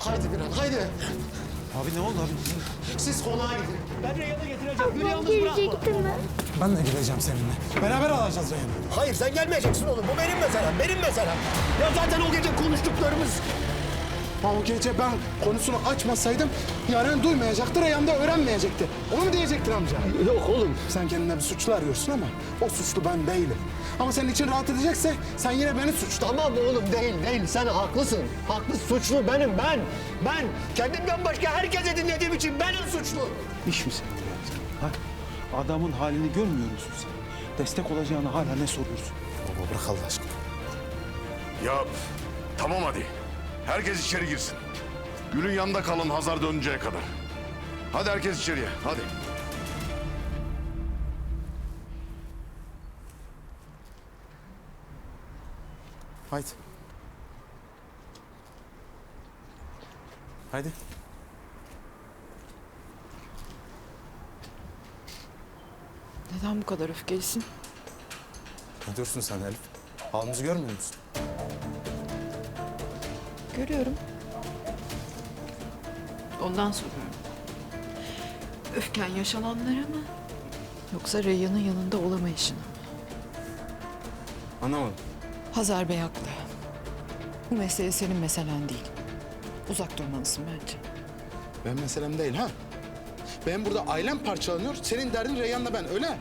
Haydi Miran haydi. Abi ne oldu abi? Siz konağa gidin. Ben Reyhan'ı getireceğim. Gülü yalnız Gelecekti mi? Ben de gideceğim seninle. Beraber alacağız Reyhan'ı. Hayır sen gelmeyeceksin oğlum. Bu benim meselem. Benim meselem. Ya zaten o gece konuştuklarımız. O gece ben konusunu açmasaydım Yaren duymayacaktı, Reyhan da öğrenmeyecekti. Onu mu diyecektin amca? Yok oğlum. Sen kendine bir suçlu arıyorsun ama o suçlu ben değilim. Ama senin için rahat edecekse sen yine beni suçla. Tamam oğlum değil değil. Sen haklısın. Haklı suçlu benim ben. Ben kendimden başka herkese dinlediğim için benim suçlu. İş mi senin ya sen? Ha? Adamın halini görmüyor musun sen? Destek olacağını hala ne soruyorsun? Baba bırak Allah aşkına. Ya tamam hadi. Herkes içeri girsin. Gül'ün yanında kalın Hazar dönünceye kadar. Hadi herkes içeriye. Hadi. Haydi. Haydi. Neden bu kadar öfkelisin? Ne diyorsun sen Elif? Halimizi görmüyor musun? Görüyorum. Ondan soruyorum. Öfken yaşananlara mı? Yoksa Reyyan'ın yanında olamayışına mı? Anlamadım. Hazar Bey haklı. Bu mesele senin meselen değil. Uzak durmalısın bence. Benim meselem değil ha. Benim burada ailem parçalanıyor. Senin derdin Reyhan'la ben öyle.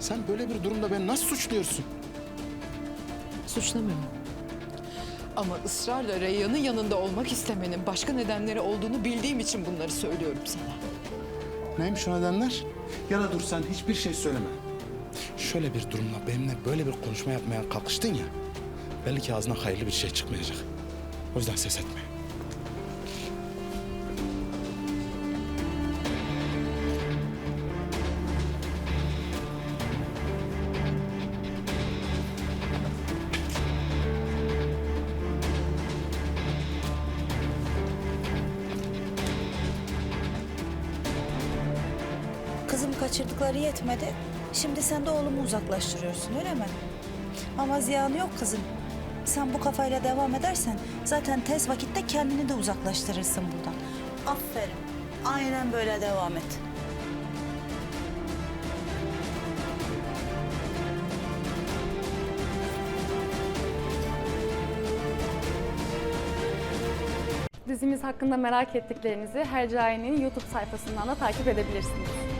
Sen böyle bir durumda beni nasıl suçluyorsun? Suçlamıyorum. Ama ısrarla Reyyan'ın yanında olmak istemenin başka nedenleri olduğunu bildiğim için bunları söylüyorum sana. Neymiş o nedenler? Ya da dur sen hiçbir şey söyleme. Şöyle bir durumda benimle böyle bir konuşma yapmaya kalkıştın ya... ...belli ki ağzına hayırlı bir şey çıkmayacak. O yüzden ses etme. Kızım kaçırdıkları yetmedi. Şimdi sen de oğlumu uzaklaştırıyorsun öyle mi? Ama ziyanı yok kızım. Sen bu kafayla devam edersen zaten tez vakitte kendini de uzaklaştırırsın buradan. Aferin. Aynen böyle devam et. Dizimiz hakkında merak ettiklerinizi Hercai'nin YouTube sayfasından da takip edebilirsiniz.